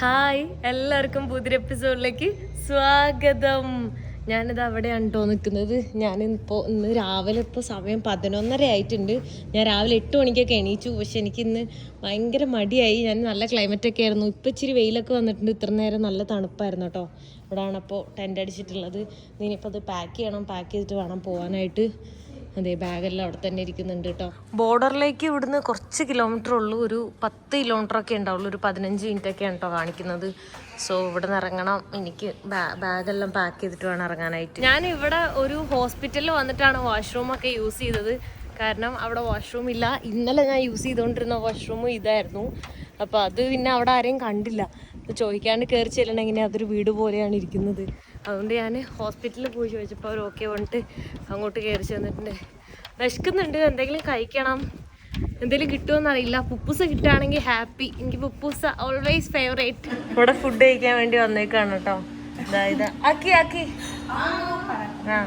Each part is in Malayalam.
ഹായ് എല്ലാവർക്കും പുതിയ എപ്പിസോഡിലേക്ക് സ്വാഗതം. ഞാനിത് അവിടെയാണ് കേട്ടോ നിൽക്കുന്നത്. ഞാനിപ്പോൾ ഇന്ന് രാവിലെ ഇപ്പോൾ സമയം പതിനൊന്നര ആയിട്ടുണ്ട്. ഞാൻ രാവിലെ എട്ട് മണിക്കൊക്കെ എണീച്ചു. പക്ഷെ എനിക്ക് ഇന്ന് ഭയങ്കര മടിയായി. ഞാൻ നല്ല ക്ലൈമറ്റ് ഒക്കെ ആയിരുന്നു. ഇപ്പം ഇച്ചിരി വെയിലൊക്കെ വന്നിട്ടുണ്ട്. ഇത്ര നേരം നല്ല തണുപ്പായിരുന്നു കേട്ടോ ഇവിടെയാണ് അപ്പോൾ ടെന്റ് അടിച്ചിട്ടുള്ളത്. ഇനിയിപ്പോൾ അത് പാക്ക് ചെയ്യണം. പാക്ക് ചെയ്തിട്ട് വേണം പോകാനായിട്ട് അതെ ബാഗെല്ലാം അവിടെ തന്നെ ഇരിക്കുന്നുണ്ട് കേട്ടോ ബോർഡറിലേക്ക് ഇവിടുന്ന് കുറച്ച് കിലോമീറ്റർ ഉള്ളൂ. ഒരു പത്ത് കിലോമീറ്റർ ഒക്കെ ഉണ്ടാവുള്ളൂ. ഒരു പതിനഞ്ച് മിനിറ്റ് ഒക്കെയാണ് കേട്ടോ കാണിക്കുന്നത്. സോ ഇവിടെ നിന്ന് ഇറങ്ങണം. എനിക്ക് ബാഗെല്ലാം പാക്ക് ചെയ്തിട്ട് വേണം ഇറങ്ങാനായിട്ട്. ഞാൻ ഇവിടെ ഒരു ഹോസ്പിറ്റലിൽ വന്നിട്ടാണ് വാഷ്റൂമൊക്കെ യൂസ് ചെയ്തത്. കാരണം അവിടെ വാഷ്റൂം ഇല്ല. ഇന്നലെ ഞാൻ യൂസ് ചെയ്തുകൊണ്ടിരുന്ന വാഷ്റൂം ഇതായിരുന്നു. അപ്പോൾ അത് പിന്നെ അവിടെ ആരെയും കണ്ടില്ല. ചോദിക്കാണ്ട് കയറി ചെല്ലണമെങ്കിൽ അതൊരു വീട് പോലെയാണ് ഇരിക്കുന്നത്. അതുകൊണ്ട് ഞാൻ ഹോസ്പിറ്റലിൽ പോയി ചോദിച്ചപ്പോൾ അവർ ഓക്കെ പറഞ്ഞിട്ട് അങ്ങോട്ട് കയറി ചെന്നിട്ടുണ്ട്. വിശക്കുന്നുണ്ട്. എന്തെങ്കിലും കഴിക്കണം. എന്തെങ്കിലും കിട്ടുമെന്ന് അറിയില്ല. പുപ്പൂസ കിട്ടുകയാണെങ്കിൽ ഹാപ്പി എനിക്ക് പുപ്പൂസ ഓൾവേസ് ഫേവറേറ്റ് ഇവിടെ ഫുഡ് കഴിക്കാൻ വേണ്ടി വന്നേക്കാണ് കേട്ടോ. ഇതാ ഇതാ. ആക്കി ആക്കി. ആ.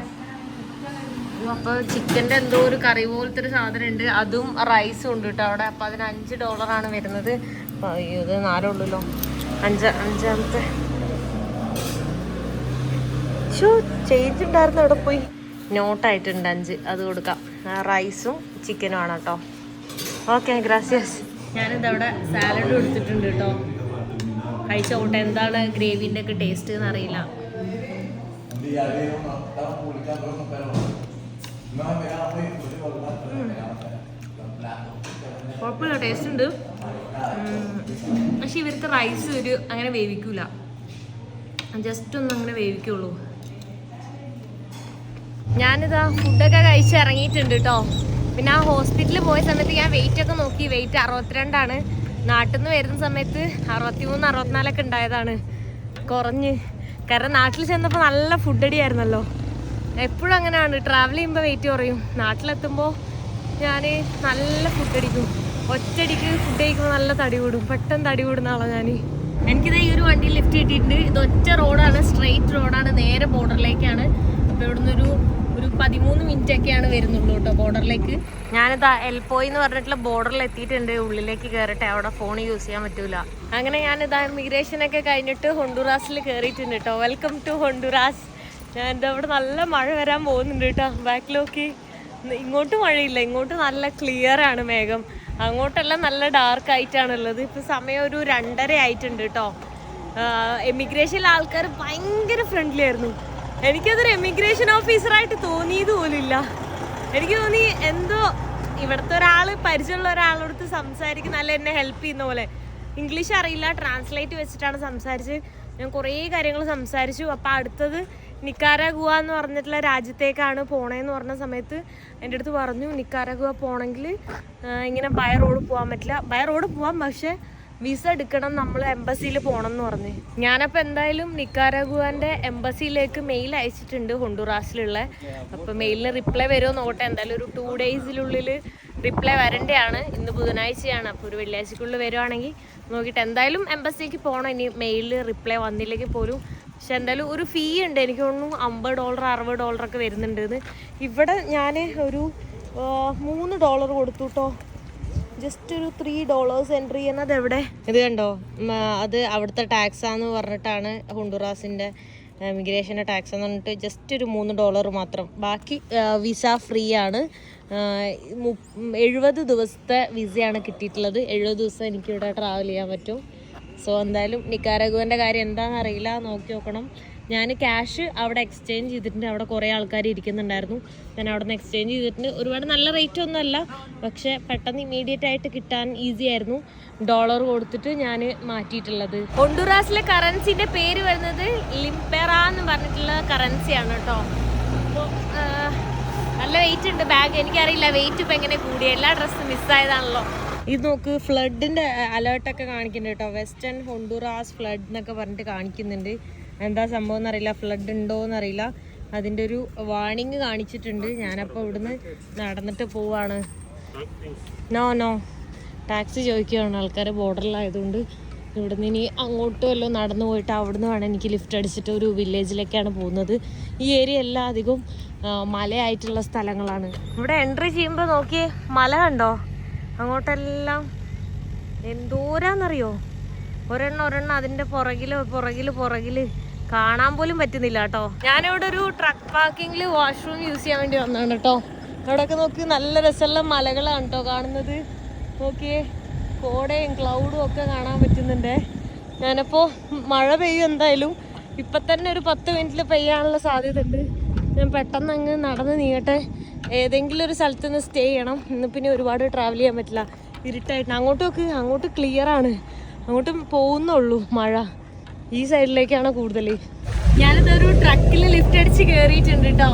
അപ്പൊ ചിക്കന്റെ എന്തോ ഒരു കറി പോലത്തെ ഒരു സാധനം ഉണ്ട് അതും റൈസും ഉണ്ട് കേട്ടോ അവിടെ. അപ്പൊ അതിന് അഞ്ച് ആണ് വരുന്നത്. അയ്യോ ഇത് നാലുള്ളൂല്ലോ അഞ്ച അഞ്ചാമത്തെ. ഷോ ചേഞ്ച് അവിടെ പോയി? നോട്ടായിട്ടുണ്ട് അഞ്ച്. അത് കൊടുക്കാം. റൈസും ചിക്കനും ആണ് കേട്ടോ. ഓക്കെ ഗ്രാസിയസ് ഞാനിത് അവിടെ സാലഡ് കൊടുത്തിട്ടുണ്ട് കേട്ടോ. കഴിച്ചോട്ടെ എന്താണ് ഗ്രേവിന്റെ ഒക്കെ ടേസ്റ്റ് എന്ന് അറിയില്ല. കുഴപ്പമില്ല ടേസ്റ്റ് ഉണ്ട്. പക്ഷെ ഇവർക്ക് റൈസ് ഒരു അങ്ങനെ വേവിക്കൂല. ജസ്റ്റ് ഒന്ന് അങ്ങനെ വേവിക്കുള്ളൂ. ഞാനിതാ ഫുഡൊക്കെ കഴിച്ച് ഇറങ്ങിയിട്ടുണ്ട് കേട്ടോ പിന്നെ ആ ഹോസ്പിറ്റലിൽ പോയ സമയത്ത് ഞാൻ വെയിറ്റ് ഒക്കെ നോക്കി. വെയിറ്റ് അറുപത്തിരണ്ടാണ്. നാട്ടിൽ നിന്ന് വരുന്ന സമയത്ത് അറുപത്തിമൂന്ന് അറുപത്തിനാലൊക്കെ ഉണ്ടായതാണ്. കുറഞ്ഞ്. കാരണം നാട്ടിൽ ചെന്നപ്പോൾ നല്ല ഫുഡ് അടിയായിരുന്നല്ലോ. എപ്പോഴും അങ്ങനെയാണ്. ട്രാവൽ ചെയ്യുമ്പോൾ വെയിറ്റ് കുറയും. നാട്ടിലെത്തുമ്പോൾ ഞാൻ നല്ല ഫുഡ് അടിക്കും. ഒറ്റയടിക്ക് ഫുഡ് കഴിക്കുമ്പോൾ നല്ല തടി കൂടും. പെട്ടെന്ന് തടി കൂടുന്ന ആളാണ് ഞാൻ എനിക്കിത് ഈ ഒരു വണ്ടി ലിഫ്റ്റ് കിട്ടിയിട്ടുണ്ട്. ഇത് ഒറ്റ റോഡാണ് സ്ട്രെയിറ്റ് റോഡാണ് നേരെ ബോർഡറിലേക്കാണ് അപ്പോൾ ഇവിടുന്ന് ഒരു ഒരു പതിമൂന്ന് മിനിറ്റ് ഒക്കെയാണ് വരുന്നുള്ളൂ കേട്ടോ ബോർഡറിലേക്ക് ഞാനിതാ എൽപോയി എന്ന് പറഞ്ഞിട്ടുള്ള ബോർഡറിൽ എത്തിയിട്ടുണ്ട്. ഉള്ളിലേക്ക് കയറട്ടെ അവിടെ ഫോൺ യൂസ് ചെയ്യാൻ പറ്റൂല. അങ്ങനെ ഞാനിതാ ഇമിഗ്രേഷൻ ഒക്കെ കഴിഞ്ഞിട്ട് ഹൊണ്ടുറാസിൽ കയറിയിട്ടുണ്ട് കേട്ടോ വെൽക്കം ടു ഹൊണ്ടുറാസ് ഞാൻ എന്റെ അവിടെ നല്ല മഴ വരാൻ പോകുന്നുണ്ട് കേട്ടോ. ബാക്കിലോക്കി ഇങ്ങോട്ട് മഴയില്ല. ഇങ്ങോട്ട് നല്ല ക്ലിയർ ആണ് മേഘം. അങ്ങോട്ടെല്ലാം നല്ല ഡാർക്ക് ആയിട്ടാണ് ഉള്ളത് ഇപ്പൊ സമയം ഒരു രണ്ടര ആയിട്ടുണ്ട് കേട്ടോ. എമിഗ്രേഷനിലെ ആൾക്കാർ ഭയങ്കര ഫ്രണ്ട്ലി ആയിരുന്നു. എനിക്കതൊരു എമിഗ്രേഷൻ ഓഫീസറായിട്ട് തോന്നിയത് പോലില്ല എനിക്ക് തോന്നി എന്തോ ഇവിടുത്തെ ഒരാൾ പരിചയമുള്ള ഒരാളോടത്ത് സംസാരിക്കുന്ന നല്ല എന്നെ ഹെൽപ്പ് ചെയ്യുന്ന പോലെ. ഇംഗ്ലീഷ് അറിയില്ല ട്രാൻസ്ലേറ്റ് വെച്ചിട്ടാണ് സംസാരിച്ച് ഞാൻ കുറേ കാര്യങ്ങൾ സംസാരിച്ചു. അപ്പോൾ അടുത്തത് നിക്കാരാഗുവ എന്ന് പറഞ്ഞിട്ടുള്ള രാജ്യത്തേക്കാണ് പോണേന്ന് പറഞ്ഞ സമയത്ത് എന്റെ അടുത്ത് പറഞ്ഞു നിക്കാരാഗുവ പോണെങ്കിൽ ഇങ്ങനെ ബൈ റോഡ് പോകാൻ പറ്റില്ല. ബൈ റോഡ് പോവാം പക്ഷേ വിസ എടുക്കണം നമ്മൾ എംബസിയിൽ പോകണം എന്ന് പറഞ്ഞു. ഞാനപ്പോൾ എന്തായാലും നിക്കാരഗുവന്റെ എംബസിയിലേക്ക് മെയിൽ അയച്ചിട്ടുണ്ട് ഹൊണ്ടുറാസിലുള്ള. അപ്പോൾ മെയിലിന് റിപ്ലൈ വരുമോ നോക്കട്ടെ. എന്തായാലും ഒരു ടു ഡേയ്സിനുള്ളിൽ റിപ്ലൈ വരേണ്ടതാണ് ഇന്ന് ബുധനാഴ്ചയാണ്. അപ്പോൾ ഒരു വെള്ളിയാഴ്ചക്കുള്ളിൽ വരുവാണെങ്കിൽ നോക്കിയിട്ട് എന്തായാലും എംബസിക്ക് പോകണം ഇനി മെയിലിൽ റിപ്ലൈ വന്നില്ലെങ്കിൽ പോലും പക്ഷെ എന്തായാലും ഒരു ഫീ ഉണ്ട്. എനിക്ക് തോന്നുന്നു അമ്പത് ഡോളർ അറുപത് ഡോളർ ഒക്കെ വരുന്നുണ്ട് ഇവിടെ ഞാൻ ഒരു മൂന്ന് ഡോളർ കൊടുത്തു കേട്ടോ ജസ്റ്റ് ഒരു ത്രീ ഡോളേഴ്സ് എൻട്രി ചെയ്യുന്നത് എവിടെ? ഇത് കണ്ടോ? അത് അവിടുത്തെ ടാക്സാന്ന് പറഞ്ഞിട്ടാണ് ഹുണ്ടുറാസിന്റെ ഇമിഗ്രേഷന്റെ ടാക്സ് എന്ന് പറഞ്ഞിട്ട് ജസ്റ്റ് ഒരു മൂന്ന് ഡോളർ മാത്രം. ബാക്കി വിസ ഫ്രീ ആണ്. എഴുപത് ദിവസത്തെ വിസയാണ് കിട്ടിയിട്ടുള്ളത്. എഴുപത് ദിവസം എനിക്കിവിടെ ട്രാവൽ ചെയ്യാൻ പറ്റും. സോ എന്തായാലും നിക്കാരഗുവിന്റെ കാര്യം എന്താണെന്ന് അറിയില്ല. നോക്കി നോക്കണം. ഞാൻ ക്യാഷ് അവിടെ എക്സ്ചേഞ്ച് ചെയ്തിട്ടുണ്ട്. അവിടെ കുറേ ആൾക്കാർ ഇരിക്കുന്നുണ്ടായിരുന്നു. ഞാൻ അവിടെ നിന്ന് എക്സ്ചേഞ്ച് ചെയ്തിട്ടുണ്ട്. ഒരുപാട് നല്ല റേറ്റ് ഒന്നും അല്ല. പക്ഷേ പെട്ടെന്ന് ഇമീഡിയറ്റ് ആയിട്ട് കിട്ടാൻ ഈസി ആയിരുന്നു. ഡോളർ കൊടുത്തിട്ട് ഞാൻ മാറ്റിയിട്ടുള്ളത്. ഹൊണ്ടുറാസിലെ കറൻസിന്റെ പേര് വരുന്നത് ലിംപെറ എന്ന് പറഞ്ഞിട്ടുള്ള കറൻസിയാണ് കേട്ടോ. അപ്പോൾ നല്ല വെയിറ്റ് ഉണ്ട് ബാഗ് എനിക്കറിയില്ല വെയിറ്റ് ഇപ്പം എങ്ങനെ കൂടി എല്ലാ ഡ്രസ്സും മിസ്സായതാണല്ലോ ഇത് നോക്ക് ഫ്ലഡിന്റെ അലേർട്ടൊക്കെ കാണിക്കുന്നുണ്ട് കേട്ടോ. വെസ്റ്റേൺ ഹോണ്ടുറാസ് ഫ്ലഡ് എന്നൊക്കെ പറഞ്ഞിട്ട് കാണിക്കുന്നുണ്ട്. എന്താ സംഭവം എന്നറിയില്ല. ഫ്ലഡ് ഉണ്ടോ എന്നറിയില്ല അതിന്റെ ഒരു വാണിംഗ് കാണിച്ചിട്ടുണ്ട്. ഞാനപ്പോൾ ഇവിടുന്ന് നടന്നിട്ട് പോവാണ്. നോ നോ ടാക്സി ചോദിക്കുകയാണ്. ആൾക്കാർ ബോർഡറിലായതുകൊണ്ട് ഇവിടുന്ന് ഇനി അങ്ങോട്ട് വല്ലതും നടന്നു പോയിട്ട് അവിടുന്ന് വേണം എനിക്ക് ലിഫ്റ്റ് അടിച്ചിട്ട് ഒരു വില്ലേജിലേക്കാണ് പോകുന്നത്. ഈ ഏരിയ എല്ലാം അധികം മലയായിട്ടുള്ള സ്ഥലങ്ങളാണ്. ഇവിടെ എൻട്രി ചെയ്യുമ്പോൾ നോക്കിയേ മല കണ്ടോ? അങ്ങോട്ടെല്ലാം എന്തോരാന്നറിയോ? ഒരെണ്ണം ഒരെണ്ണം അതിന്റെ പുറകിൽ പുറകിൽ പുറകിൽ. കാണാൻ പോലും പറ്റുന്നില്ല കേട്ടോ. ഞാനിവിടെ ഒരു ട്രക്ക് പാർക്കിങ്ങിൽ വാഷ്റൂം യൂസ് ചെയ്യാൻ വേണ്ടി വന്നതാണ് കേട്ടോ. ഇവിടെയൊക്കെ നോക്കി നല്ല രസമുള്ള മലകളാണ് കേട്ടോ കാണുന്നത്. നോക്കിയേ കോടയും ക്ലൗഡും ഒക്കെ കാണാൻ പറ്റുന്നുണ്ട്. ഞാനപ്പോൾ മഴ പെയ്യും എന്തായാലും. ഇപ്പം തന്നെ ഒരു പത്ത് മിനിറ്റിൽ പെയ്യാനുള്ള സാധ്യത ഉണ്ട് ഞാൻ പെട്ടെന്ന് അങ്ങ് നടന്ന് നീങ്ങട്ടെ. ഏതെങ്കിലും ഒരു സ്ഥലത്ത് നിന്ന് സ്റ്റേ ചെയ്യണം. ഇന്ന് പിന്നെ ഒരുപാട് ട്രാവൽ ചെയ്യാൻ പറ്റില്ല. ഇരുട്ടായിട്ട്. അങ്ങോട്ടൊക്കെ അങ്ങോട്ട് ക്ലിയർ ആണ്. അങ്ങോട്ട് പോകുന്നുള്ളൂ മഴ. ഈ സൈഡിലേക്കാണ് കൂടുതൽ ഞാനിതൊരു ട്രക്കിൽ ലിഫ്റ്റ് അടിച്ച് കയറിയിട്ടുണ്ട് കേട്ടോ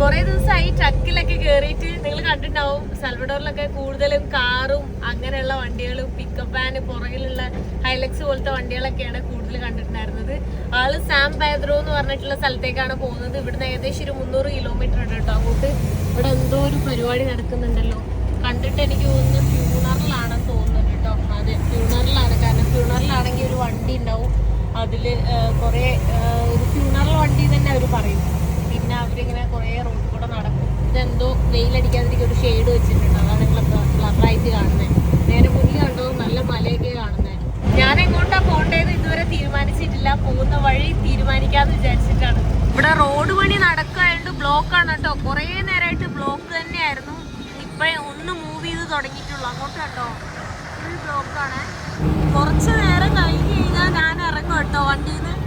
കുറെ ദിവസമായി ട്രക്കിലൊക്കെ കേറിയിട്ട് നിങ്ങൾ കണ്ടിട്ടുണ്ടാവും സൽവഡോറിലൊക്കെ കൂടുതലും കാറും അങ്ങനെയുള്ള വണ്ടികളും പിക്കപ്പ് വാന് പുറകിലുള്ള ഹൈലക്സ് പോലത്തെ വണ്ടികളൊക്കെയാണ് കൂടുതൽ കണ്ടിട്ടുണ്ടായിരുന്നത്. ആൾ സാം പാദ്രോ എന്ന് പറഞ്ഞിട്ടുള്ള സ്ഥലത്തേക്കാണ് പോകുന്നത്. ഇവിടുന്ന് ഏകദേശം ഒരു മുന്നൂറ് കിലോമീറ്റർ ഉണ്ട് കേട്ടോ അങ്ങോട്ട്. ഇവിടെ എന്തോ ഒരു പരിപാടി നടക്കുന്നുണ്ടല്ലോ. കണ്ടിട്ട് എനിക്ക് തോന്നുന്നു ഫ്യൂണറിലാണെന്ന് തോന്നുന്നുണ്ട് കേട്ടോ. അതെ ഫ്യൂണറിലാണ് കാരണം ഫ്യൂണറിലാണെങ്കിൽ ഒരു വണ്ടി ഉണ്ടാവും. അതിൽ കുറേ ഒരു ഫ്യൂണറൽ വണ്ടി തന്നെ അവർ പറയും. പിന്നെ അവരിങ്ങനെ കുറേ റോഡിൽ കൂടെ നടക്കും. ഇതെന്തോ വെയിലടിക്കാതിരിക്കും ഒരു ഷെയ്ഡ് വെച്ചിട്ടുണ്ട്. അതാണ് നിങ്ങൾ ബ്ലറായിട്ട് കാണുന്നത് നേരെ മുന്നിൽ കണ്ടോ നല്ല മലയൊക്കെ കാണുന്നത് ഞാൻ എങ്ങോട്ടാ പോകേണ്ടത് ഇതുവരെ തീരുമാനിച്ചിട്ടില്ല. പോകുന്ന വഴി തീരുമാനിക്കാന്ന് വിചാരിച്ചിട്ടാണ്. ഇവിടെ റോഡ് പണി നടക്കായതുകൊണ്ട് ബ്ലോക്കാണ് കേട്ടോ. കുറേ നേരമായിട്ട് ബ്ലോക്ക് തന്നെയായിരുന്നു. ഇപ്പൊ ഒന്ന് മൂവ് ചെയ്ത് തുടങ്ങിയിട്ടുള്ളൂ. അങ്ങോട്ട് കേട്ടോ ഫുൾ ബ്ലോക്കാണ് കുറച്ച് നേരം കഴിഞ്ഞ് കഴിഞ്ഞാൽ ഞാൻ ഇറങ്ങും കേട്ടോ വണ്ടിയിൽ നിന്ന്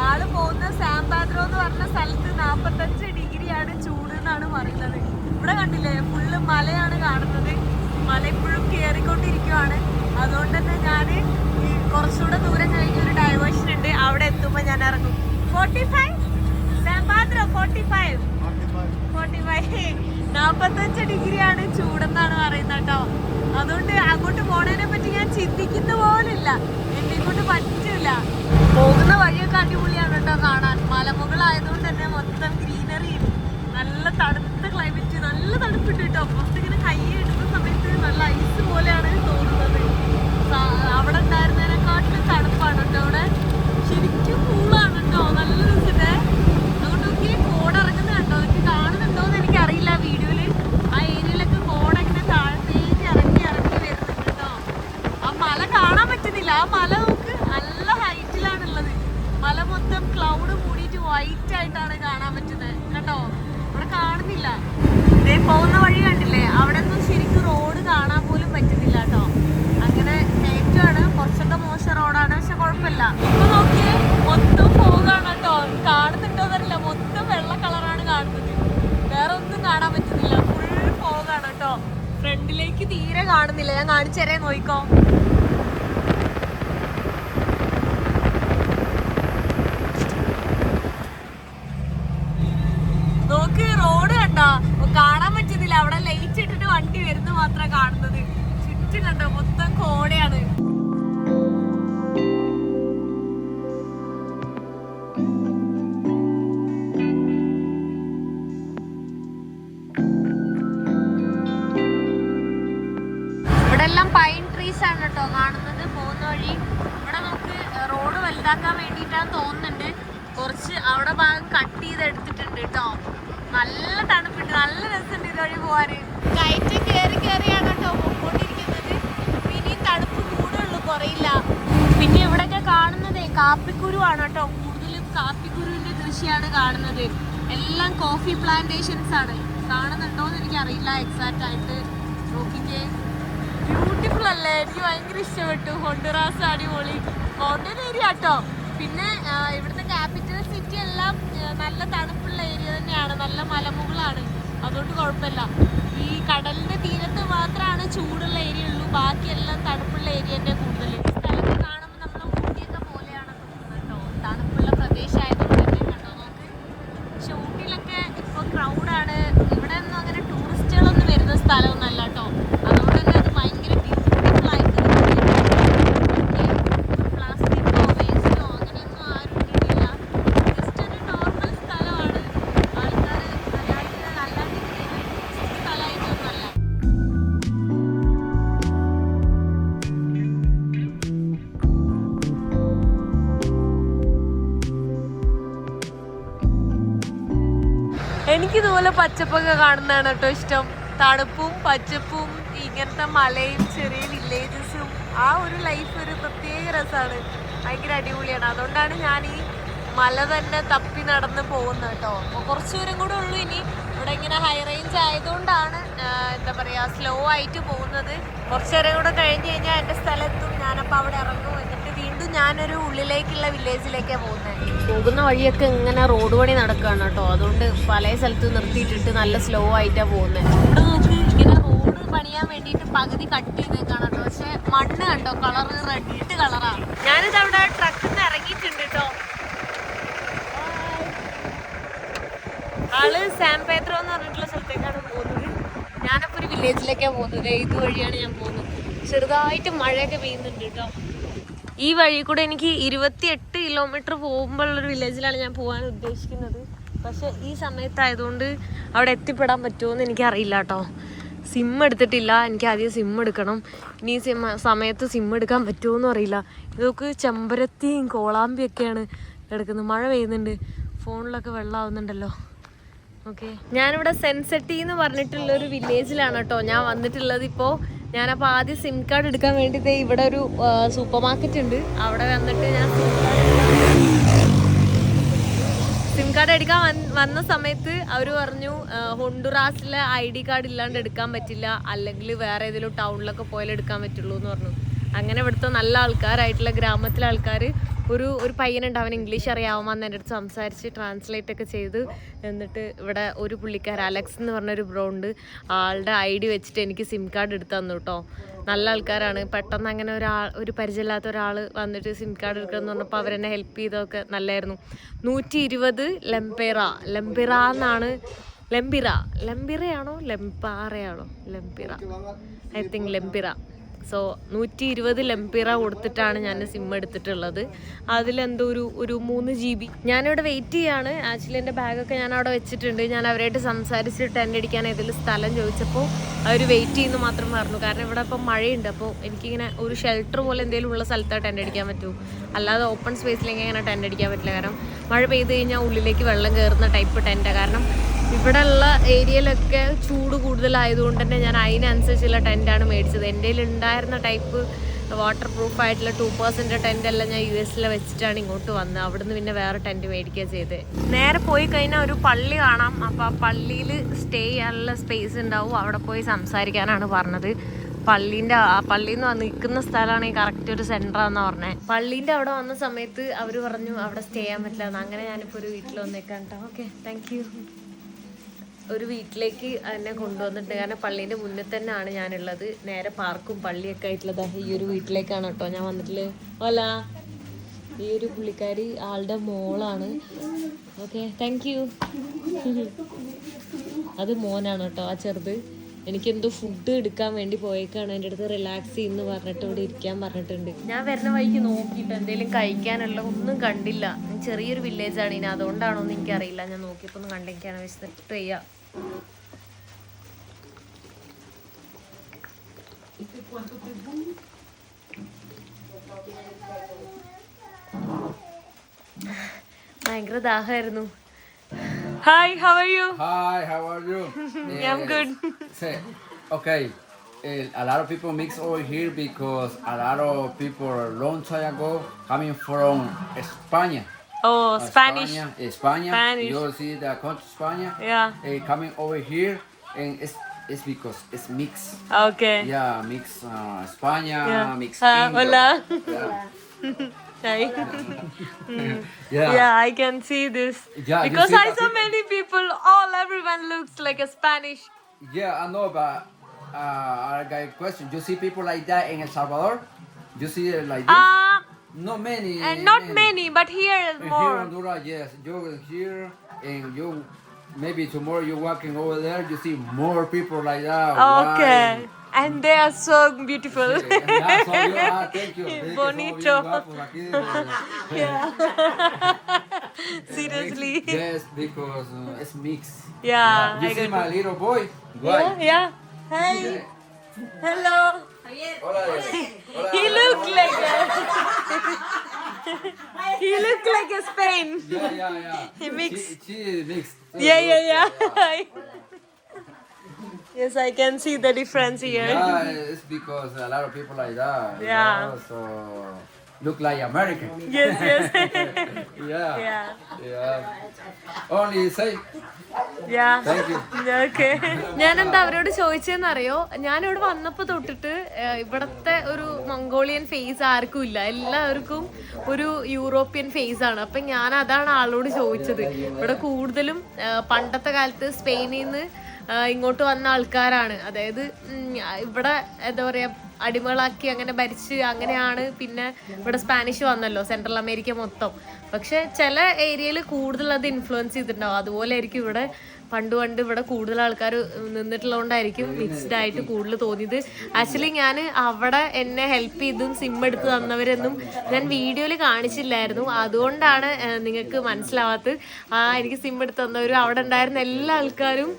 ആൾ പോകുന്ന സാമ്പാദ്രോ എന്ന് പറഞ്ഞ സ്ഥലത്ത് നാപ്പത്തഞ്ച് ഡിഗ്രിയാണ് ചൂട് എന്നാണ് പറയുന്നത്. ഇവിടെ കണ്ടില്ലേ ഫുള്ള് മലയാണ് കാണുന്നത്. മല ഇപ്പോഴും കയറിക്കൊണ്ടിരിക്കുവാണ് അതുകൊണ്ട് തന്നെ ഞാൻ കുറച്ചുകൂടെ ദൂരം കഴിഞ്ഞ ഒരു ഡൈവേർഷൻ ഉണ്ട്. അവിടെ എത്തുമ്പോൾ ഞാൻ ഇറങ്ങും. Forty five San Pedro forty five forty five നാപ്പത്തഞ്ച് ഡിഗ്രിയാണ് ചൂടെന്നാണ് പറയുന്നത് കേട്ടോ. അതുകൊണ്ട് അങ്ങോട്ട് പോണതിനെ പറ്റി ഞാൻ ചിന്തിക്കുന്ന പോലില്ല എന്നെ കൊണ്ട് പറ്റില്ല. വഴിയൊക്കെ അടിപൊളിയാണ് കേട്ടോ കാണാൻ. മലമുകളായതുകൊണ്ട് തന്നെ മൊത്തം ഗ്രീനറി നല്ല തണുത്ത ക്ലൈമറ്റ് നല്ല തണുപ്പുണ്ട് കേട്ടോ. ഇങ്ങനെ കൈ എടുക്കുന്ന സമയത്ത് നല്ല ഐസ് പോലെയാണ് തോന്നുന്നത്. അവിടെ ഉണ്ടായിരുന്നതിനെക്കാട്ടിലും തണുപ്പാണ് കേട്ടോ അവിടെ. ശരിക്കും കൂളാണ് കേട്ടോ. നല്ല രസത്തെ അതുകൊണ്ട് നോക്കി കോട ഇറങ്ങുന്ന കേട്ടോ എനിക്ക് കാണുന്നുണ്ടോ എന്ന് എനിക്കറിയില്ല വീഡിയോയിൽ ആ ഏരിയയിലൊക്കെ കോട ഇങ്ങനെ താഴ്ത്തേക്ക് ഇറങ്ങി ഇറങ്ങി വരുന്നുണ്ട് കേട്ടോ. ആ മല കാണാൻ പറ്റുന്നില്ല. ആ മല നമുക്ക് നല്ല ഹൈറ്റിലാണുള്ളത് മല മൊത്തം ക്ലൗഡ് മൂടിയിട്ട് വൈറ്റ് ആയിട്ടാണ് കാണാൻ പറ്റുന്നത് കണ്ടോ ഇവിടെ കാണുന്നില്ല ദേ പോകുന്ന വഴി കണ്ടില്ലേ? അവിടെ നിന്നും ശരിക്കും റോഡ് കാണാൻ പോലും പറ്റുന്നില്ല കേട്ടോ. അങ്ങനെ കയറ്റമാണ്. കുറച്ചൊക്കെ മോശം റോഡാണ് പക്ഷെ കുഴപ്പമില്ല. ഇപ്പൊ നോക്കിയേ മൊത്തം പോകാണ് കേട്ടോ. കാണുന്നുണ്ടോ എന്നറിയില്ല. മൊത്തം വെള്ള കളറാണ് കാണുന്നത്. വേറെ ഒന്നും കാണാൻ പറ്റുന്നില്ല. ഫുൾ പോകാണ് കേട്ടോ. ഫ്രണ്ടിലേക്ക് തീരെ കാണുന്നില്ല. ഞാൻ കാണിച്ചു തരേ നോയിക്കോ നോക്ക് റോഡ് കണ്ടോ കാണാൻ പറ്റുന്നില്ല അവിടെ ലൈറ്റ് ഇട്ടിട്ട് വണ്ടി വരുന്നത് മാത്രം കാണുന്നത് ചുറ്റും കണ്ടോ? മൊത്തം കോടയാണ്. ഇവിടെ എല്ലാം പൈൻ ട്രീസ് ആണ് കേട്ടോ കാണുന്നത്. പോകുന്ന വഴി ഇവിടെ നമുക്ക് റോഡ് വലുതാക്കാൻ വേണ്ടിയിട്ടാന്ന് തോന്നുന്നുണ്ട്. കുറച്ച് അവിടെ ഭാഗം കട്ട് ചെയ്ത് എടുത്തിട്ടുണ്ട് കേട്ടോ. നല്ല തണുപ്പുണ്ട്. നല്ല രസമുണ്ട് ഇതുവഴി പോവാന് കയറ്റം കയറി കയറിയാണ് കേട്ടോ പൊക്കോണ്ടിരിക്കുന്നത് പിന്നെയും തണുപ്പ് കൂടുള്ളൂ കുറയില്ല പിന്നെ ഇവിടെയൊക്കെ കാണുന്നതേ കാപ്പിക്കുരുവാണ് കേട്ടോ. കൂടുതലും കാപ്പിക്കുരുവിന്റെ കൃഷിയാണ് കാണുന്നത്. എല്ലാം കോഫി പ്ലാന്റേഷൻസ് ആണ്. കാണുന്നുണ്ടോ എന്ന് എനിക്കറിയില്ല എക്സാക്റ്റ് ആയിട്ട്. നോക്കിക്കേ. ബ്യൂട്ടിഫുൾ അല്ലേ? എനിക്ക് ഭയങ്കര ഇഷ്ടപ്പെട്ടു. ഹൊണ്ടുറാസ് അടിപൊളി. മൗണ്ടൻ ഏരിയ കേട്ടോ. പിന്നെ ഇവിടുത്തെ ക്യാപിറ്റൽ സിറ്റി എല്ലാം നല്ല തണുപ്പുള്ള ഏരിയ തന്നെയാണ്. നല്ല മലമുകളാണ്. അതുകൊണ്ട് കുഴപ്പമില്ല. ഈ കടലിന്റെ തീരത്ത് മാത്രമാണ് ചൂടുള്ള ഏരിയ ഉള്ളൂ. ബാക്കിയെല്ലാം തണുപ്പുള്ള ഏരിയ തന്നെ കൂടുതൽ എനിക്കിതുപോലെ പച്ചപ്പൊക്കെ കാണുന്നതാണ് കേട്ടോ ഇഷ്ടം. തണുപ്പും പച്ചപ്പും ഇങ്ങനത്തെ മലയും ചെറിയ വില്ലേജസും ആ ഒരു ലൈഫ് ഒരു പ്രത്യേക രസമാണ് ഭയങ്കര അടിപൊളിയാണ്. അതുകൊണ്ടാണ് ഞാൻ ഈ മല തന്നെ തപ്പി നടന്ന് പോകുന്നത് കേട്ടോ. അപ്പോൾ കുറച്ച് ദൂരം കൂടെ ഉള്ളൂ ഇനി. ഇവിടെ ഇങ്ങനെ ഹൈ റേഞ്ച് ആയതുകൊണ്ടാണ് എന്താ പറയുക സ്ലോ ആയിട്ട് പോകുന്നത്. കുറച്ച് നേരം കൂടെ കഴിഞ്ഞ് കഴിഞ്ഞാൽ എന്റെ സ്ഥലത്തും ഞാനപ്പോൾ അവിടെ ഇറങ്ങും. എന്നിട്ട് വീണ്ടും ഞാനൊരു ഉള്ളിലേക്കുള്ള വില്ലേജിലേക്കാണ് പോകുന്നത്. പോകുന്ന വഴിയൊക്കെ ഇങ്ങനെ റോഡ് പണി നടക്കുകയാണ് കേട്ടോ. അതുകൊണ്ട് പല സ്ഥലത്തും നിർത്തിയിട്ടിട്ട് നല്ല സ്ലോ ആയിട്ടാണ് പോകുന്നത് ഇങ്ങനെ റോഡ് പണിയാൻ വേണ്ടിട്ട് പകുതി കട്ട് ചെയ്തേക്കാണ് കേട്ടോ. പക്ഷെ മണ്ണ് കണ്ടോ? കളർ റെഡ് കളറാണ് ഞാനിത് അവിടെ ട്രക്കിൽ നിന്ന് ഇറങ്ങിയിട്ടുണ്ട് കേട്ടോ. ആൾ സാം പേത്രോ എന്ന് പറഞ്ഞിട്ടുള്ള സ്ഥലത്തേക്കാണ് പോകുന്നത്. ഞാനപ്പോ ഒരു വില്ലേജിലേക്കാണ് പോകുന്നത്. ഇത് വഴിയാണ് ഞാൻ പോകുന്നത്. ചെറുതായിട്ട് മഴയൊക്കെ പെയ്യുന്നുണ്ട് കേട്ടോ. ഈ വഴി കൂടെ എനിക്ക് ഇരുപത്തിയെട്ട് കിലോമീറ്റർ പോകുമ്പോഴുള്ളൊരു വില്ലേജിലാണ് ഞാൻ പോകാൻ ഉദ്ദേശിക്കുന്നത്. പക്ഷെ ഈ സമയത്തായതുകൊണ്ട് അവിടെ എത്തിപ്പെടാൻ പറ്റുമോ എന്ന് എനിക്കറിയില്ല കേട്ടോ സിം എടുത്തിട്ടില്ല. എനിക്ക് ആദ്യം സിം എടുക്കണം. ഇനി സിം സമയത്ത് സിം എടുക്കാൻ പറ്റുമോ എന്നും അറിയില്ല ഇതൊക്കെ ചെമ്പരത്തിയും കോളാമ്പിയൊക്കെയാണ് എടുക്കുന്നത് മഴ പെയ്യുന്നുണ്ട്. ഫോണിലൊക്കെ വെള്ളമാവുന്നുണ്ടല്ലോ ഓക്കെ. ഞാനിവിടെ സെൻസെറ്റി എന്ന് പറഞ്ഞിട്ടുള്ള ഒരു വില്ലേജിലാണ് കേട്ടോ ഞാൻ വന്നിട്ടുള്ളത് ഇപ്പോൾ ഞാനപ്പോൾ ആദ്യം സിം കാർഡ് എടുക്കാൻ വേണ്ടിയിട്ട് ഇവിടെ ഒരു സൂപ്പർ മാർക്കറ്റ് ഉണ്ട്. അവിടെ വന്നിട്ട് ഞാൻ സിം കാർഡ് എടുക്കാൻ വന്ന- സമയത്ത് അവർ പറഞ്ഞു ഹൊണ്ടുറാസിലെ ഐ ഡി കാർഡ് ഇല്ലാണ്ട് എടുക്കാൻ പറ്റില്ല അല്ലെങ്കിൽ വേറെ ഏതെങ്കിലും ടൗണിലൊക്കെ പോയാലെടുക്കാൻ പറ്റുള്ളൂ എന്ന് പറഞ്ഞു. അങ്ങനെ ഇവിടുത്തെ നല്ല ആൾക്കാരായിട്ടുള്ള ഗ്രാമത്തിലെ ആൾക്കാർ ഒരു ഒരു പയ്യനുണ്ട്. അവൻ ഇംഗ്ലീഷ് അറിയാവുമ്പോൾ അന്ന് എന്റെ അടുത്ത് സംസാരിച്ച് ട്രാൻസ്ലേറ്റ് ഒക്കെ ചെയ്ത് എന്നിട്ട് ഇവിടെ ഒരു പുള്ളിക്കാരൻ അലക്സ് എന്ന് പറഞ്ഞൊരു ബ്രോ ഉണ്ട്. ആളുടെ ഐ ഡി വെച്ചിട്ട് എനിക്ക് സിം കാർഡ് എടുത്ത് തന്നു കേട്ടോ നല്ല ആൾക്കാരാണ്. പെട്ടെന്ന് അങ്ങനെ ഒരാൾ ഒരു പരിചയമില്ലാത്ത ഒരാൾ വന്നിട്ട് സിം കാർഡ് എടുക്കണമെന്ന് പറഞ്ഞപ്പോൾ അവരെന്നെ ഹെൽപ്പ് ചെയ്തൊക്കെ നല്ലായിരുന്നു. നൂറ്റി ഇരുപത് ലെംപെറ. ലെംപിറ എന്നാണ് ലെംപിറ. ലെംപിറയാണോ? ലംപാറയാണോ? Lempira. I think lempira. So നൂറ്റി ഇരുപത് ലംപിറ കൊടുത്തിട്ടാണ് ഞാൻ സിം എടുത്തിട്ടുള്ളത്. അതിലെന്തോ ഒരു ഒരു മൂന്ന് ജി ബി ഞാനിവിടെ വെയിറ്റ് ചെയ്യാണ്. ആക്ച്വലി എന്റെ ബാഗൊക്കെ ഞാൻ അവിടെ വെച്ചിട്ടുണ്ട്. ഞാൻ അവരായിട്ട് സംസാരിച്ചിട്ട് ടെന്റ് അടിക്കാൻ ഏതെങ്കിലും സ്ഥലം ചോദിച്ചപ്പോൾ അവർ വെയിറ്റ് ചെയ്യുന്നു മാത്രം പറഞ്ഞു. കാരണം ഇവിടെ ഇപ്പം മഴയുണ്ട്. അപ്പോൾ എനിക്കിങ്ങനെ ഒരു ഷെൽട്ടർ പോലെ എന്തെങ്കിലും ഉള്ള സ്ഥലത്താണ് ടെന്റ് അടിക്കാൻ പറ്റൂ. അല്ലാതെ ഓപ്പൺ സ്പേസിലേക്ക് ഇങ്ങനെ ടെന്റ് അടിക്കാൻ പറ്റില്ല. കാരണം മഴ പെയ്ത് കഴിഞ്ഞാൽ ഉള്ളിലേക്ക് വെള്ളം കയറുന്ന ടൈപ്പ് ടെന്റാണ് കാരണം ഇവിടെ ഉള്ള ഏരിയയിലൊക്കെ ചൂട് കൂടുതലായതുകൊണ്ട് തന്നെ ഞാൻ അതിനനുസരിച്ചുള്ള ടെന്റാണ് മേടിച്ചത്. എന്റെ ഉണ്ടായിരുന്ന ടൈപ്പ് വാട്ടർ പ്രൂഫ് ആയിട്ടുള്ള ടു പേഴ്സിന്റെ ടെന്റ് എല്ലാം ഞാൻ യു എസിൽ വെച്ചിട്ടാണ് ഇങ്ങോട്ട് വന്നത്. അവിടുന്ന് പിന്നെ വേറെ ടെന്റ് മേടിക്കുക ചെയ്തത് നേരെ പോയി കഴിഞ്ഞാൽ ഒരു പള്ളി കാണാം. അപ്പോൾ ആ പള്ളിയിൽ സ്റ്റേ ചെയ്യാനുള്ള സ്പേസ് ഉണ്ടാവും. അവിടെ പോയി സംസാരിക്കാനാണ് പറഞ്ഞത്. പള്ളീന്റെ ആ പള്ളിയിൽ നിന്ന് നിൽക്കുന്ന സ്ഥലമാണ് ഈ കറക്റ്റ് ഒരു സെന്ററാന്ന് പറഞ്ഞത് പള്ളീന്റെ അവിടെ വന്ന സമയത്ത് അവർ പറഞ്ഞു അവിടെ സ്റ്റേ ചെയ്യാൻ പറ്റില്ല അങ്ങനെ ഞാനിപ്പോൾ ഒരു വീട്ടിൽ വന്നേക്കാം കേട്ടോ ഓക്കെ താങ്ക് ഒരു വീട്ടിലേക്ക് എന്നെ കൊണ്ടുവന്നിട്ടുണ്ട്. കാരണം പള്ളീന്റെ മുന്നിൽ തന്നെയാണ് ഞാനുള്ളത്. നേരെ പാർക്കും പള്ളിയൊക്കെ ആയിട്ടുള്ളത്. ഈ ഒരു വീട്ടിലേക്കാണ് കേട്ടോ ഞാൻ വന്നിട്ടില്ല ഓല ഈ ഒരു പുള്ളിക്കാരി ആളുടെ മോളാണ്. ഓക്കെ താങ്ക് യു അത് മോനാണ് കേട്ടോ ആ ചെറുത്. എനിക്കെന്തോ ഫുഡ് എടുക്കാൻ വേണ്ടി പോയേക്കാണ്. എന്റെ അടുത്ത് റിലാക്സ് ചെയ്യുന്നു പറഞ്ഞിട്ട് ഇവിടെ ഇരിക്കാൻ പറഞ്ഞിട്ടുണ്ട്. ഞാൻ വരുന്ന വഴിക്ക് നോക്കിയിട്ട് എന്തെങ്കിലും കഴിക്കാനുള്ള ഒന്നും കണ്ടില്ല. ചെറിയൊരു വില്ലേജാണ് ഇനി. അതുകൊണ്ടാണോ എന്ന് എനിക്കറിയില്ല. ഞാൻ നോക്കിയപ്പോൾ ഒന്നും കണ്ടെനിക്കാണ് വിശന്നിട്ട് ചെയ്യാം. ഭയങ്കര ദാഹമായിരുന്നു hi how are you Hi, how are you? I'm good. Say, okay, eh, a lot of people mix over here because a lot of people a long time ago coming from España. Oh, uh, Spanish. España, eh, Spanish. You see the country Spain. Yeah. Uh, coming over here, and it's, it's because it's mixed. Okay. Yeah, mix uh, Spain, yeah. mix. Uh, hola. Yeah. Mm. yeah. yeah, I can see this. Yeah, because I saw many people, all everyone looks like a Spanish. Yeah, I know, but uh, I got a question. Do you see people like that in El Salvador? Do you see it like this? Uh, not many. and not many, but here is And Here in more. Honduras, yes. You are here and you maybe tomorrow you're walking over there, you see more people like that. Okay. And they are so beautiful. White. Yeah, so you, ah, thank you. Sí, que somos Bonito. bien guapos aquí de- Seriously. Yes, because uh, it's mixed. Yeah. You I see got my little boy? yeah, yeah. Hey. Hello. Hola, hola. He looked like a He looked like a Spain. Yeah, yeah, yeah. He mixed. She, she mixed. too. Yeah, yeah, yeah. yes, I can see the difference here. Yeah, it's because a lot of people like that. you Yeah. know, So look like American. Yes, yes. yeah. Yeah. Yeah. Only say Yeah. thank you. Okay ഞാനെന്താ അവരോട് ചോദിച്ചതെന്നറിയോ ഞാനിവിടെ വന്നപ്പോ തൊട്ടിട്ട് ഇവിടത്തെ ഒരു മംഗോളിയൻ ഫേസ് ആർക്കും ഇല്ല എല്ലാവർക്കും ഒരു യൂറോപ്യൻ ഫേസ് ആണ് അപ്പൊ ഞാൻ അതാണ് ആളോട് ചോദിച്ചത് ഇവിടെ കൂടുതലും പണ്ടത്തെ കാലത്ത് സ്പെയിനിൽ നിന്ന് ഇങ്ങോട്ട് വന്ന ആൾക്കാരാണ് അതായത് ഇവിടെ എന്താ പറയാ അടിമകളാക്കി അങ്ങനെ ഭരിച്ച് അങ്ങനെയാണ് പിന്നെ ഇവിടെ സ്പാനിഷ് വന്നല്ലോ സെൻട്രൽ അമേരിക്ക മൊത്തം. പക്ഷെ ചില ഏരിയയിൽ കൂടുതൽ അത് ഇൻഫ്ലുവൻസ് ചെയ്തിട്ടുണ്ടാവും. അതുപോലെ ആയിരിക്കും ഇവിടെ പണ്ട് പണ്ട് ഇവിടെ കൂടുതൽ ആൾക്കാർ നിന്നിട്ടുള്ളതുകൊണ്ടായിരിക്കും മിക്സ്ഡ് ആയിട്ട് കൂടുതൽ തോന്നിയത്. ആക്ച്വലി ഞാൻ അവിടെ എന്നെ ഹെൽപ്പ് ചെയ്തും സിം എടുത്ത് തന്നവരെന്നും ഞാൻ വീഡിയോയിൽ കാണിച്ചില്ലായിരുന്നു. അതുകൊണ്ടാണ് നിങ്ങൾക്ക് മനസ്സിലാവാത്തത്. ആ എനിക്ക് സിം എടുത്ത് തന്നവരും അവിടെ ഉണ്ടായിരുന്ന എല്ലാ ആൾക്കാരും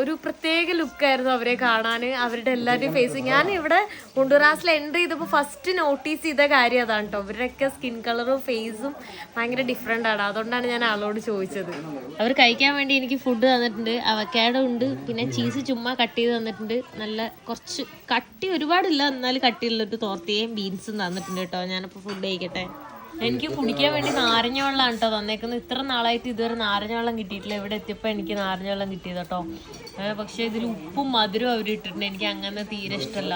ഒരു പ്രത്യേക ലുക്കായിരുന്നു അവരെ കാണാൻ അവരുടെ എല്ലാവരുടെയും ഫേസ് ഞാൻ ഇവിടെ ഹുണ്ടുറാസിൽ എന്റർ ചെയ്തപ്പോൾ ഫസ്റ്റ് നോട്ടീസ് ചെയ്ത കാര്യം അതാണ് കേട്ടോ അവരുടെയൊക്കെ സ്കിൻ കളറും ഫേസും ഭയങ്കര ഡിഫറെന്റ് ആണ്. അതുകൊണ്ടാണ് ഞാൻ ആളോട് ചോദിച്ചത്. അവർ കഴിക്കാൻ വേണ്ടി എനിക്ക് ഫുഡ് തന്നിട്ടുണ്ട് അവക്കാഡോ ഉണ്ട് പിന്നെ ചീസ് ചുമ്മാ കട്ട് ചെയ്ത് തന്നിട്ടുണ്ട്. നല്ല കുറച്ച് കട്ടി ഒരുപാടില്ല എന്നാലും കട്ടിയുള്ളൊരു തോർത്തിയും ബീൻസും തന്നിട്ടുണ്ട് കേട്ടോ. ഞാനിപ്പോൾ ഫുഡ് കഴിക്കട്ടെ. എനിക്ക് കുടിക്കാൻ വേണ്ടി നാരങ്ങ വെള്ളമാണ് കേട്ടോ തന്നേക്കുന്നത്. ഇത്ര നാളായിട്ട് ഇതുവരെ നാരങ്ങ വെള്ളം കിട്ടിയിട്ടില്ല. ഇവിടെ എത്തിയപ്പോൾ എനിക്ക് നാരങ്ങ വെള്ളം കിട്ടിയത് കേട്ടോ. പക്ഷെ ഇതിൽ ഉപ്പും മധുരവും അവർ ഇട്ടിട്ടുണ്ട്. എനിക്ക് അങ്ങനെ തീരെ ഇഷ്ടമല്ല.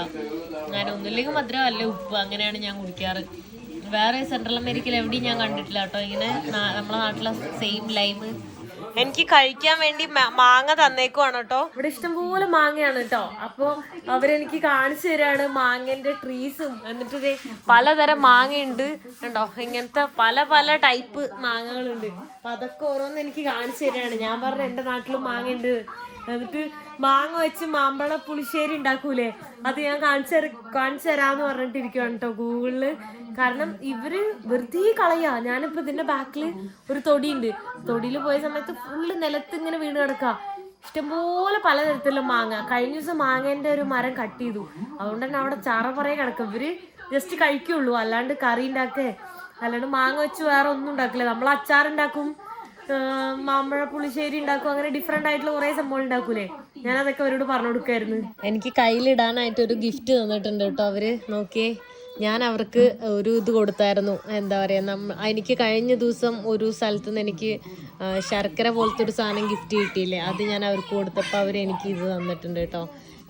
ഞാൻ ഒന്നുമില്ലെങ്കിൽ മധുരം അല്ല ഉപ്പ്. അങ്ങനെയാണ് ഞാൻ കുടിക്കാറ്. വേറെ സെൻട്രൽ അമേരിക്കയിൽ എവിടെയും ഞാൻ കണ്ടിട്ടില്ല കേട്ടോ. ഇങ്ങനെ നമ്മളെ നാട്ടിലെ സെയിം ലൈം എനിക്ക് കഴിക്കാൻ വേണ്ടി മാങ്ങ തന്നേക്കുവാണ് കേട്ടോ. ഇവിടെ ഇഷ്ടംപോലെ മാങ്ങയാണ് കേട്ടോ. അപ്പൊ അവരെനിക്ക് കാണിച്ചു തരാണ് മാങ്ങന്റെ ട്രീസും എന്നിട്ട് പലതരം മാങ്ങയുണ്ട്. കണ്ടോ? ഇങ്ങനത്തെ പല പല ടൈപ്പ് മാങ്ങകളുണ്ട്. അപ്പൊ അതൊക്കെ ഓരോന്ന് എനിക്ക് കാണിച്ചു തരാണ്. ഞാൻ പറഞ്ഞ എന്റെ നാട്ടിലും മാങ്ങ ഉണ്ട് എന്നിട്ട് മാങ്ങ വെച്ച് മാമ്പഴ പുളിശ്ശേരി ഉണ്ടാക്കൂലേ? അത് ഞാൻ കാണിച്ചു കാണിച്ചു തരാന്ന് പറഞ്ഞിട്ടിരിക്കുവാണ് കേട്ടോ ഗൂഗിളിൽ. കാരണം ഇവർ വെറുതെ കളയാ. ഞാനിപ്പോ ഇതിന്റെ ബാക്കിൽ ഒരു തൊടിയുണ്ട്. തൊടിയിൽ പോയ സമയത്ത് ഫുള്ള് നിലത്ത് ഇങ്ങനെ വീണ് കിടക്കാ. ഇഷ്ടംപോലെ പലതരത്തിലുള്ള മാങ്ങ. കഴിഞ്ഞ ദിവസം മാങ്ങേന്റെ ഒരു മരം കട്ട് ചെയ്തു. അതുകൊണ്ട് തന്നെ അവിടെ ചാറ പറയെ കിടക്കും. ഇവർ ജസ്റ്റ് കഴിക്കുള്ളൂ. അല്ലാണ്ട് കറി ഉണ്ടാക്കേ. അല്ലാണ്ട് മാങ്ങ വെച്ച് വേറെ ഒന്നും ഉണ്ടാക്കില്ല. നമ്മൾ അച്ചാറുണ്ടാക്കും മാമ്പഴ പുളിശ്ശേരി ഉണ്ടാക്കും. അങ്ങനെ ഡിഫറെന്റ് ആയിട്ടുള്ള കുറേ സംഭവം ഉണ്ടാക്കൂലേ? ഞാൻ അതൊക്കെ അവരോട് പറഞ്ഞു കൊടുക്കായിരുന്നു എനിക്ക് കയ്യിലിടാനായിട്ട് ഒരു ഗിഫ്റ്റ് തന്നിട്ടുണ്ട് കേട്ടോ അവർ. നോക്കിയേ ഞാൻ അവർക്ക് ഒരു ഇത് കൊടുത്തായിരുന്നു. എന്താ പറയുക നമ്മ എനിക്ക് കഴിഞ്ഞ ദിവസം ഒരു സ്ഥലത്ത് നിന്ന് എനിക്ക് ശർക്കര പോലത്തെ ഒരു സാധനം ഗിഫ്റ്റ് കിട്ടിയില്ലേ അത് ഞാൻ അവർക്ക് കൊടുത്തപ്പോൾ അവർ എനിക്ക് ഇത് തന്നിട്ടുണ്ട് കേട്ടോ.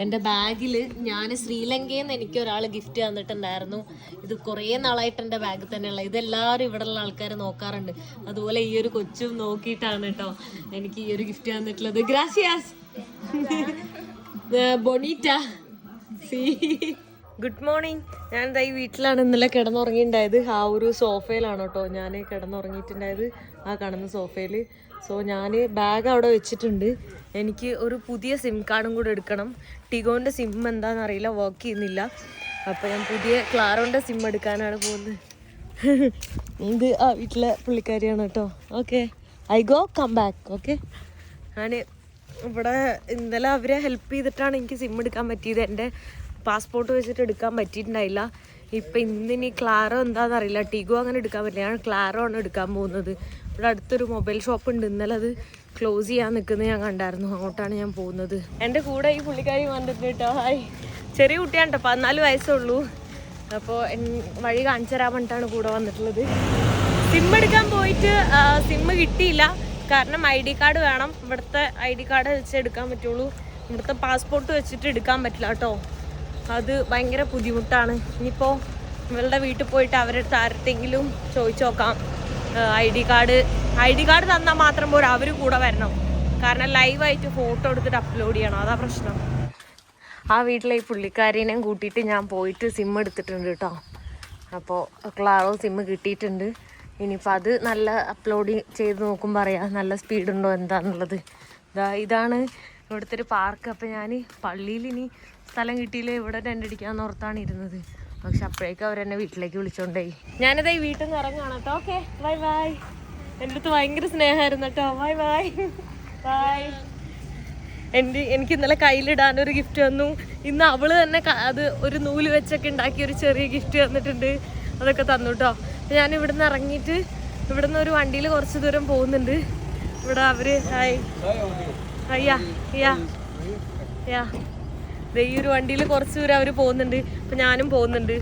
എന്റെ ബാഗിൽ ഞാൻ ശ്രീലങ്കയിൽ നിന്ന് എനിക്ക് ഒരാൾ ഗിഫ്റ്റ് തന്നിട്ടുണ്ടായിരുന്നു. ഇത് കുറേ നാളായിട്ട് എന്റെ ബാഗ് തന്നെയുള്ള ഇതെല്ലാവരും ഇവിടെയുള്ള ആൾക്കാർ നോക്കാറുണ്ട്. അതുപോലെ ഈ ഒരു കൊച്ചും നോക്കിയിട്ടാണ് കേട്ടോ എനിക്ക് ഈ ഒരു ഗിഫ്റ്റ് തന്നിട്ടുള്ളത്. ഗ്രാസിയാസ് ബൊണീറ്റ ഗുഡ് മോർണിംഗ് ഞാൻ ഈ വീട്ടിലാണ് ഇന്നലെ കിടന്നുറങ്ങിയിട്ടുണ്ടായത്. ആ ഒരു സോഫയിലാണ് കേട്ടോ ഞാൻ കിടന്നുറങ്ങിയിട്ടുണ്ടായത്. ആ കാണുന്ന സോഫയിൽ സോ ഞാൻ ബാഗ് അവിടെ വെച്ചിട്ടുണ്ട്. എനിക്ക് ഒരു പുതിയ സിം കാർഡും കൂടെ എടുക്കണം. ടിഗോന്റെ സിം എന്താണെന്ന് അറിയില്ല വർക്ക് ചെയ്യുന്നില്ല. അപ്പോൾ ഞാൻ പുതിയ ക്ലാറോന്റെ സിം എടുക്കാനാണ് പോകുന്നത്. ഇത് ആ വീട്ടിലെ പുള്ളിക്കാരിയാണ് കേട്ടോ. Okay I go come back okay ഞാൻ ഇവിടെ ഇന്നലെ അവരെ ഹെൽപ്പ് ചെയ്തിട്ടാണ് എനിക്ക് സിം എടുക്കാൻ പറ്റിയത്. എന്റെ പാസ്പോർട്ട് വെച്ചിട്ട് എടുക്കാൻ പറ്റിയിട്ടുണ്ടായില്ല. ഇപ്പം ഇന്നിനി ക്ലാറോ എന്താണെന്ന് അറിയില്ല ടിഗോ അങ്ങനെ എടുക്കാൻ പറ്റില്ല. ഞാൻ ക്ലാറോ ആണ് എടുക്കാൻ പോകുന്നത്. ഇവിടെ അടുത്തൊരു മൊബൈൽ ഷോപ്പ് ഉണ്ട്. ഇന്നലെ അത് ക്ലോസ് ചെയ്യാൻ നിൽക്കുന്നത് ഞാൻ കണ്ടായിരുന്നു. അങ്ങോട്ടാണ് ഞാൻ പോകുന്നത്. എന്റെ കൂടെ ഈ പുള്ളിക്കാരി വന്നിട്ടുണ്ട് കേട്ടോ. ഹായ്. ചെറിയ കുട്ടിയാണ് കേട്ടോ. പതിനാല് വയസ്സേ ഉള്ളൂ. അപ്പോൾ വഴി കാണിച്ചു തരാൻ വേണ്ടിയിട്ടാണ് കൂടെ വന്നിട്ടുള്ളത്. സിം എടുക്കാൻ പോയിട്ട് സിം കിട്ടിയില്ല. കാരണം ഐ ഡി കാർഡ് വേണം. ഇവിടുത്തെ ഐ ഡി കാർഡ് വെച്ച് എടുക്കാൻ പറ്റുള്ളൂ. ഇവിടുത്തെ പാസ്പോർട്ട് വെച്ചിട്ട് എടുക്കാൻ പറ്റില്ല കേട്ടോ. അത് ഭയങ്കര ബുദ്ധിമുട്ടാണ്. ഇനിയിപ്പോൾ ഇവളുടെ വീട്ടിൽ പോയിട്ട് അവരുടെ ആരുടെങ്കിലും ചോദിച്ചു നോക്കാം. I D card I D card തന്നാൽ മാത്രം പോരാ അവർ കൂടെ വരണം. കാരണം ലൈവായിട്ട് ഫോട്ടോ എടുത്തിട്ട് അപ്ലോഡ് ചെയ്യണം അതാ പ്രശ്നം. ആ വീട്ടിലെ ഈ പുള്ളിക്കാരീനെയും കൂട്ടിയിട്ട് ഞാൻ പോയിട്ട് സിം എടുത്തിട്ടുണ്ട് കേട്ടോ അപ്പോൾ ക്ലാറോ സിം കിട്ടിയിട്ടുണ്ട്. ഇനിയിപ്പോൾ അത് നല്ല അപ്ലോഡ് ചെയ്ത് നോക്കുമ്പോൾ അറിയാം നല്ല സ്പീഡുണ്ടോ എന്താണെന്നുള്ളത് ഇതാ ഇതാണ് ഇവിടുത്തെ ഒരു പാർക്ക് അപ്പോൾ ഞാൻ പള്ളിയിൽ ഇനി സ്ഥലം കിട്ടിയില്ലേ ഇവിടെ രണ്ടടിക്കാന്ന് ഓർത്താണ് ഇരുന്നത്. പക്ഷെ അപ്പോഴേക്കും അവരെന്നെ വീട്ടിലേക്ക് വിളിച്ചോണ്ടേ ഞാനിതാ ഈ വീട്ടിൽ നിന്ന് ഇറങ്ങാണ് കേട്ടോ. ഓക്കെ ബൈ ബൈ എന്റെ അടുത്ത് ഭയങ്കര സ്നേഹമായിരുന്നു കേട്ടോ. ബൈ ബൈ ബൈ എന്റെ എനിക്ക് ഇന്നലെ കയ്യിലിടാൻ ഒരു ഗിഫ്റ്റ് തന്നു. ഇന്ന് അവൾ തന്നെ അത് ഒരു നൂൽ വെച്ചൊക്കെ ഉണ്ടാക്കി ഒരു ചെറിയ ഗിഫ്റ്റ് തന്നിട്ടുണ്ട്. അതൊക്കെ തന്നു കേട്ടോ. അപ്പം ഞാൻ ഇവിടുന്ന് ഇറങ്ങിയിട്ട് ഇവിടുന്ന് ഒരു വണ്ടിയിൽ കുറച്ച് ദൂരം പോകുന്നുണ്ട്. ഇവിടെ അവർ ഹായ് അയ്യാ അയ്യാ യാ ഈ ഒരു വണ്ടിയിൽ കുറച്ച് ദൂരം അവർ പോകുന്നുണ്ട്. അപ്പം ഞാനും പോകുന്നുണ്ട്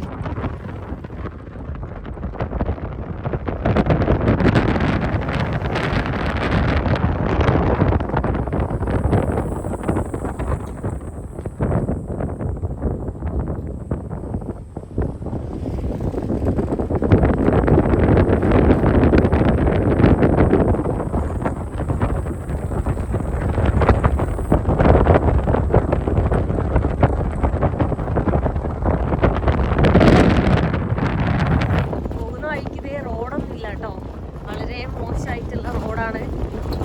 റോഡാണ്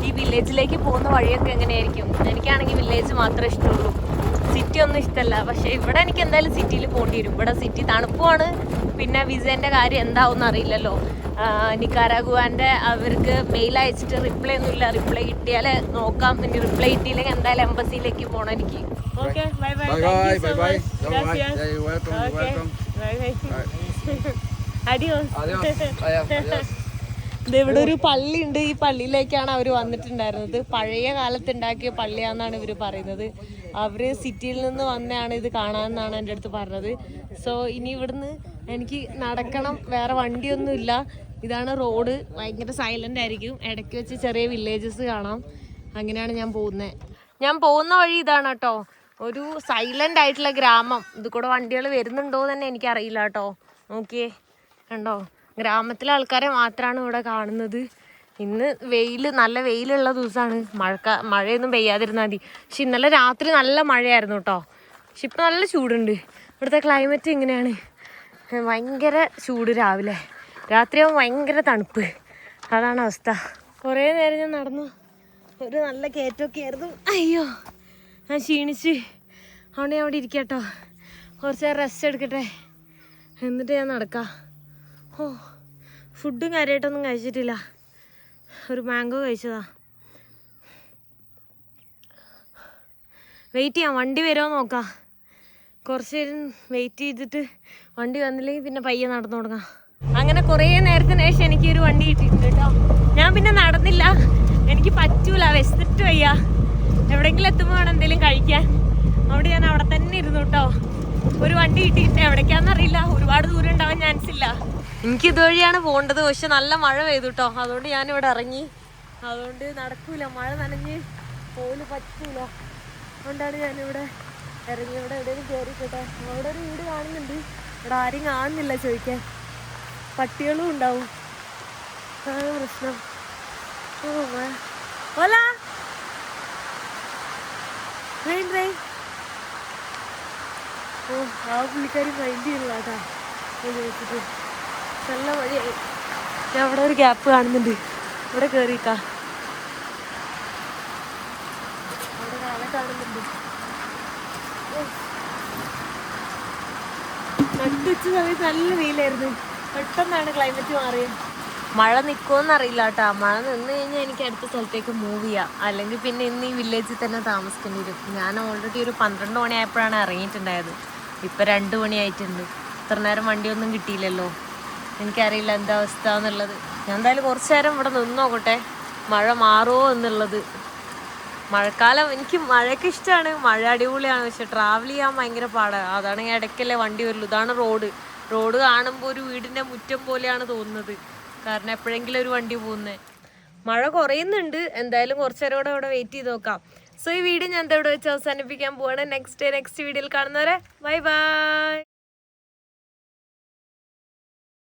ഈ വില്ലേജിലേക്ക് പോകുന്ന വഴിയൊക്കെ എങ്ങനെയായിരിക്കും എനിക്കാണെങ്കിൽ വില്ലേജ് മാത്രമേ ഇഷ്ടമുള്ളൂ സിറ്റി ഒന്നും ഇഷ്ടമല്ല പക്ഷേ ഇവിടെ എനിക്ക് പോകേണ്ടി വരും ഇവിടെ സിറ്റി തണുപ്പുമാണ് പിന്നെ വിസേന്റെ കാര്യം എന്താവും അറിയില്ലല്ലോ. നിക്കാരാഗുവാന്റെ അവർക്ക് മെയിൽ അയച്ചിട്ട് റിപ്ലൈ ഒന്നുമില്ല റിപ്ലൈ കിട്ടിയാൽ നോക്കാം. ഇനി റിപ്ലൈ കിട്ടിയില്ലെങ്കിൽ എന്തായാലും എംബസിയിലേക്ക് പോകണം എനിക്ക്. Okay bye bye bye. Bye. അടിയോസ്. ഇവിടെ ഒരു പള്ളി ഉണ്ട് ഈ പള്ളിയിലേക്കാണ് അവർ വന്നിട്ടുണ്ടായിരുന്നത്. പഴയ കാലത്ത് ഉണ്ടാക്കിയ പള്ളിയാന്നാണ് ഇവർ പറയുന്നത്. അവർ സിറ്റിയിൽ നിന്ന് വന്നാണ് ഇത് കാണാമെന്നാണ് എന്റെ അടുത്ത് പറഞ്ഞത്. സോ ഇനി ഇവിടുന്ന് എനിക്ക് നടക്കണം. വേറെ വണ്ടിയൊന്നും ഇല്ല ഇതാണ് റോഡ്. ഭയങ്കര സൈലന്റ് ആയിരിക്കും. ഇടയ്ക്ക് വെച്ച് ചെറിയ വില്ലേജസ് കാണാം. അങ്ങനെയാണ് ഞാൻ പോകുന്നത് ഞാൻ പോകുന്ന വഴി ഇതാണ് കേട്ടോ. ഒരു സൈലന്റ് ആയിട്ടുള്ള ഗ്രാമം. ഇത് കൂടെ വണ്ടികൾ വരുന്നുണ്ടോ എന്ന് തന്നെ എനിക്കറിയില്ല കേട്ടോ. നോക്കിയേ. കണ്ടോ? ഗ്രാമത്തിലെ ആൾക്കാരെ മാത്രമാണ് ഇവിടെ കാണുന്നത്. ഇന്ന് വെയിൽ നല്ല വെയിലുള്ള ദിവസമാണ് മഴക്ക മഴയൊന്നും പെയ്യാതിരുന്നാൽ മതി. പക്ഷെ ഇന്നലെ രാത്രി നല്ല മഴയായിരുന്നു കേട്ടോ പക്ഷെ ഇപ്പം നല്ല ചൂടുണ്ട്. ഇവിടുത്തെ ക്ലൈമറ്റ് ഇങ്ങനെയാണ്. ഭയങ്കര ചൂട് രാവിലെ. രാത്രിയാകുമ്പോൾ ഭയങ്കര തണുപ്പ്. അതാണ് അവസ്ഥ. കുറേ നേരം ഞാൻ നടന്നു. ഒരു നല്ല കയറ്റമൊക്കെ ആയിരുന്നു. അയ്യോ ഞാൻ ക്ഷീണിച്ച്. അവിടെ അവിടെ ഇരിക്കട്ടോ. കുറച്ച് നേരം റെസ്റ്റ് എടുക്കട്ടെ. എന്നിട്ട് ഞാൻ നടക്കാം. ഓ ഫുഡും കാര്യമായിട്ടൊന്നും കഴിച്ചിട്ടില്ല. ഒരു മാംഗോ കഴിച്ചതാ. വെയിറ്റ് ചെയ്യാം വണ്ടി വരുമോ നോക്കാം. കുറച്ച് നേരം വെയിറ്റ് ചെയ്തിട്ട് വണ്ടി വന്നില്ലെങ്കിൽ പിന്നെ പയ്യെ നടന്നു തുടങ്ങാം. അങ്ങനെ കുറേ നേരത്തിന് ശേഷം എനിക്ക് ഒരു വണ്ടി കിട്ടിയിട്ടുണ്ട് കേട്ടോ. ഞാൻ പിന്നെ നടന്നില്ല. എനിക്ക് പറ്റൂല വിശന്നിട്ട് വയ്യ. എവിടെയെങ്കിലും എത്തുമ്പോൾ വേണം എന്തെങ്കിലും കഴിക്കാൻ. അവിടെ ഞാൻ അവിടെ തന്നെ ഇരുന്നു കേട്ടോ. ഒരു വണ്ടി കിട്ടിയിട്ട് എവിടേക്കാന്നറിയില്ല ഒരുപാട് ദൂരം ഉണ്ടാവാൻ ചാൻസ് ഇല്ല. എനിക്ക് ഇതുവഴിയാണ് പോകേണ്ടത്. പക്ഷെ നല്ല മഴ പെയ്തു കേട്ടോ അതുകൊണ്ട് ഇവിടെ ഇറങ്ങി. അതുകൊണ്ട് നടക്കൂല. മഴ നനഞ്ഞ് പോൽ പറ്റൂല. അതുകൊണ്ടാണ് ഞാനിവിടെ ഇറങ്ങി. ഇവിടെ എവിടെയെങ്കിലും കയറിക്കട്ടെ അവിടെ ഒരു വീട് കാണുന്നുണ്ട്. ഇവിടെ ആരും കാണുന്നില്ല ചോദിക്കാൻ. പട്ടികളും ഉണ്ടാവും. അതാണ് പ്രശ്നം. ഓ ഓല. ട്രെയിൻ ഓ ആ പുള്ളിക്കാരി മൈൻഡ് ചെയ്യണില്ല കേട്ടാ ചോദിച്ചിട്ട്. നല്ല വഴിയായി ഞാൻ അവിടെ ഒരു ഗ്യാപ്പ് കാണുന്നുണ്ട്. ഇവിടെ കയറിയിട്ടാ അവിടെ കാണാൻ കാണുന്നുണ്ട്. നട്ടുച്ച സമയത്ത് നല്ല വെയിലായിരുന്നു. പെട്ടെന്നാണ് ക്ലൈമറ്റ് മാറിയത്. മഴ നിൽക്കുമെന്ന് അറിയില്ല കേട്ടോ മഴ നിന്ന് കഴിഞ്ഞാൽ എനിക്ക് അടുത്ത സ്ഥലത്തേക്ക് മൂവ് ചെയ്യാം. അല്ലെങ്കിൽ പിന്നെ ഇന്ന് ഈ വില്ലേജിൽ തന്നെ താമസിക്കേണ്ടി വരും. ഞാൻ ഓൾറെഡി ഒരു പന്ത്രണ്ട് മണിയായപ്പോഴാണ് ഇറങ്ങിയിട്ടുണ്ടായത്. ഇപ്പം രണ്ട് മണിയായിട്ടുണ്ട്. ഇത്ര നേരം വണ്ടിയൊന്നും കിട്ടിയില്ലല്ലോ. എനിക്കറിയില്ല എന്താ അവസ്ഥ എന്നുള്ളത്. ഞാൻ എന്തായാലും കുറച്ച് നേരം ഇവിടെ നിന്ന് നോക്കട്ടെ. മഴ മാറുമോ എന്നുള്ളത്. മഴക്കാലം എനിക്ക് മഴയൊക്കെ ഇഷ്ടമാണ്. മഴ അടിപൊളിയാണ്. പക്ഷെ ട്രാവൽ ചെയ്യാൻ ഭയങ്കര പാടാണ് അതാണ് ഇടയ്ക്കല്ലേ വണ്ടി വരുള്ളൂ. ഇതാണ് റോഡ് റോഡ് കാണുമ്പോൾ ഒരു വീടിന്റെ മുറ്റം പോലെയാണ് തോന്നുന്നത്. കാരണം എപ്പോഴെങ്കിലും ഒരു വണ്ടി പോകുന്നത് മഴ കുറയുന്നുണ്ട്. എന്തായാലും കുറച്ചു നേരം കൂടെ അവിടെ വെയിറ്റ് ചെയ്ത് നോക്കാം. സോ ഈ വീഡിയോ ഞാൻ ഇവിടെ വെച്ച് അവസാനിപ്പിക്കാൻ പോവാണ്. നെക്സ്റ്റ് ഡേ നെക്സ്റ്റ് വീഡിയോയിൽ കാണുന്നവരെ ബൈ ബൈ